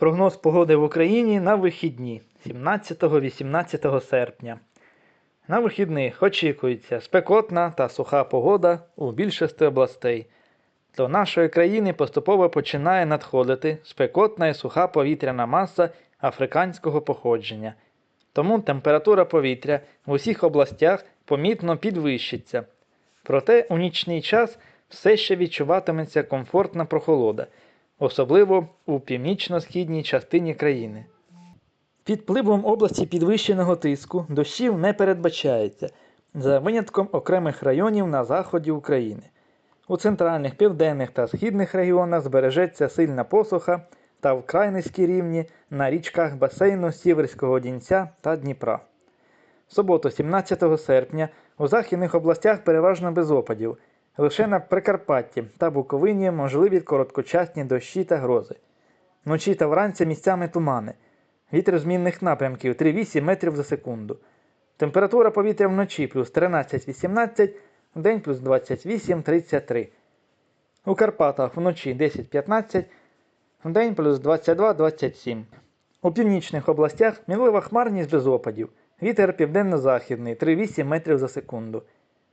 Прогноз погоди в Україні на вихідні 17-18 серпня. На вихідних очікується спекотна та суха погода у більшості областей. До нашої країни поступово починає надходити спекотна і суха повітряна маса африканського походження. Тому температура повітря в усіх областях помітно підвищиться. Проте у нічний час все ще відчуватиметься комфортна прохолода, особливо у північно-східній частині країни. Під впливом області підвищеного тиску дощів не передбачається, за винятком окремих районів на заході України. У центральних, південних та східних регіонах збережеться сильна посуха та вкрай низькі рівні на річках басейну Сіверського Дінця та Дніпра. В суботу, 17 серпня, у західних областях переважно без опадів. Лише на Прикарпатті та Буковині можливі короткочасні дощі та грози. Вночі та вранці місцями тумани. Вітер змінних напрямків 3-8 метрів за секунду. Температура повітря вночі плюс 13-18, вдень плюс 28-33. У Карпатах вночі 10-15, вдень плюс 22-27. У північних областях мінлива хмарність без опадів. Вітер південно-західний 3-8 метрів за секунду.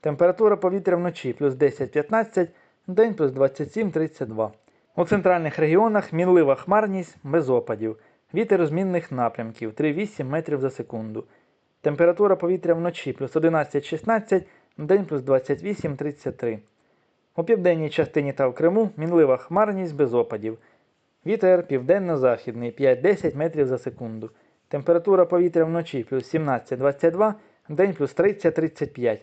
Температура повітря вночі плюс 10-15, вдень плюс 27-32. У центральних регіонах мінлива хмарність без опадів. Вітер змінних напрямків 3-8 метрів за секунду. Температура повітря вночі плюс 11-16, вдень плюс 28-33. У південній частині та в Криму мінлива хмарність без опадів. Вітер південно-західний 5-10 метрів за секунду. Температура повітря вночі плюс 17-22, вдень плюс 30-35.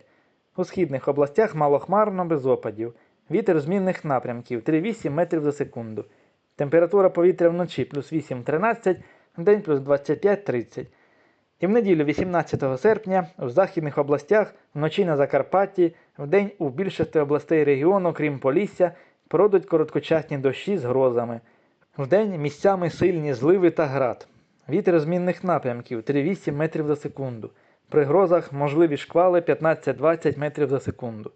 У східних областях малохмарно без опадів. Вітер змінних напрямків 3-8 метрів за секунду. Температура повітря вночі плюс 8-13, вдень плюс 25-30. І в неділю 18 серпня у західних областях, вночі на Закарпатті, вдень у більшості областей регіону, крім Полісся, пройдуть короткочасні дощі з грозами. Вдень місцями сильні зливи та град. Вітер змінних напрямків 3-8 метрів за секунду. При грозах можливі шквали 15-20 метрів за секунду.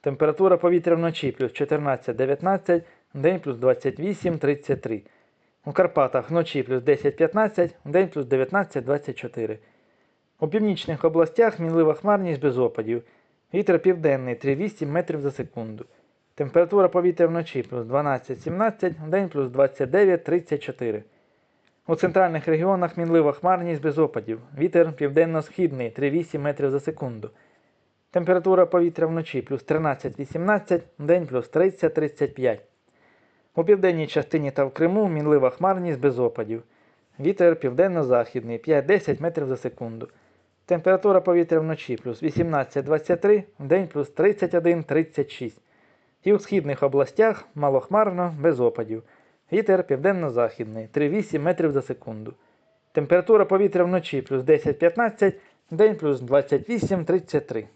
Температура повітря вночі плюс 14-19, вдень плюс 28-33. У Карпатах вночі плюс 10-15, вдень плюс 19-24. У північних областях мінлива хмарність без опадів. Вітер південний 3-8 метрів за секунду. Температура повітря вночі плюс 12-17, вдень плюс 29-34. У центральних регіонах мінлива хмарність без опадів. Вітер південно-східний 3-8 метрів за секунду. Температура повітря вночі плюс 13-18, вдень плюс 30-35. У південній частині та в Криму мінлива хмарність без опадів. Вітер південно-західний 5-10 метрів за секунду. Температура повітря вночі плюс 18-23, вдень плюс 31-36. І у східних областях малохмарно без опадів. Вітер південно-західний 3-8 метрів за секунду. Температура повітря вночі плюс 10-15, день плюс 28-33.